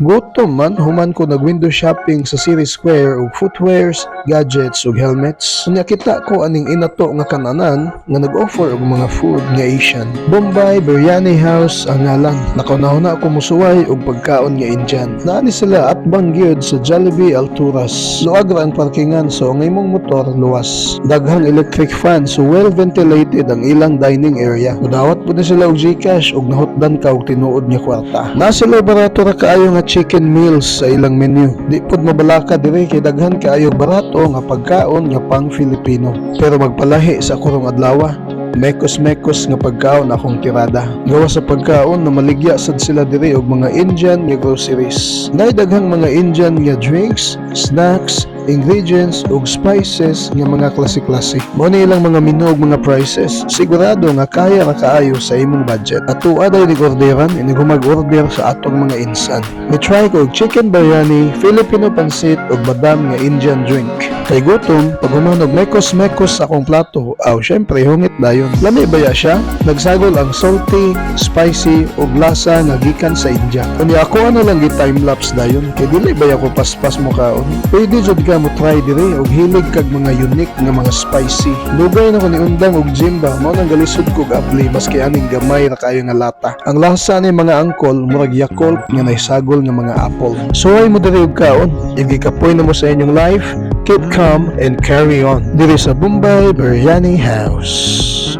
Gutom man, human ko nag-window shopping sa City Square og footwears, gadgets ug helmets. Unya kita ko aning inato nga kananan nga nag-offer og mga food nga Asian. Bombay Biryani House ang ngalan. Nakunahuna ako musuway og pagkaon nga Indian. Naani sila at bangyod sa Jollibee Alturas. Luag ra ang parkingan so ang imong motor luwas. Daghang electric fan so well ventilated ang ilang dining area. Mudawat na sila og Gcash og nahutdan ka og tinuod nga kwarta. Na sila barato ra kaayo nga chicken meals sa ilang menu. Di pod mabalaka dire kay daghan kaayo barato nga pagkaon nga pang Filipino. Pero magpalahi sa kurong adlaw Mekos-mekos nga pagkaon akong tirada. Gawa sa pagkaon na maligya sad sila diri og mga Indian nga groceries. Nay daghang mga Indian nga drinks, snacks, ingredients ug spices nga mga klase-klase. Mao ni ilang mga menu ug mga prices. Sigurado nga kaya ra kaayo sa imong budget. At tuwa daw ni orderan ini mag-order sa atong mga insan. Ni try ko chicken biryani, Filipino pansit ug badam nga Indian drink. Kay gutom, pag humanog mekos-mekos sa akong plato, aw syempre hungit dayon. Lami baya siya? Nagsagol ang salty, spicy ug lasa nga gikan sa India. Kunya ako ano lang gi time lapse dayon. Kay dili baya ko paspas mo kaon. Pwede jud ka mo try diri og hilig kag mga unique nga mga spicy. Dugay na ko ni undang og jimba, mao nang galisod ko og apli maski aning gamay ra kayo nga lata. Ang lasa ni mga angkol murag yakult nga naisagol nga mga apple. Suway mo diri og kaon. If gikapoy na mo sa inyong life, keep calm and carry on. Diri sa Bombay Biryani House.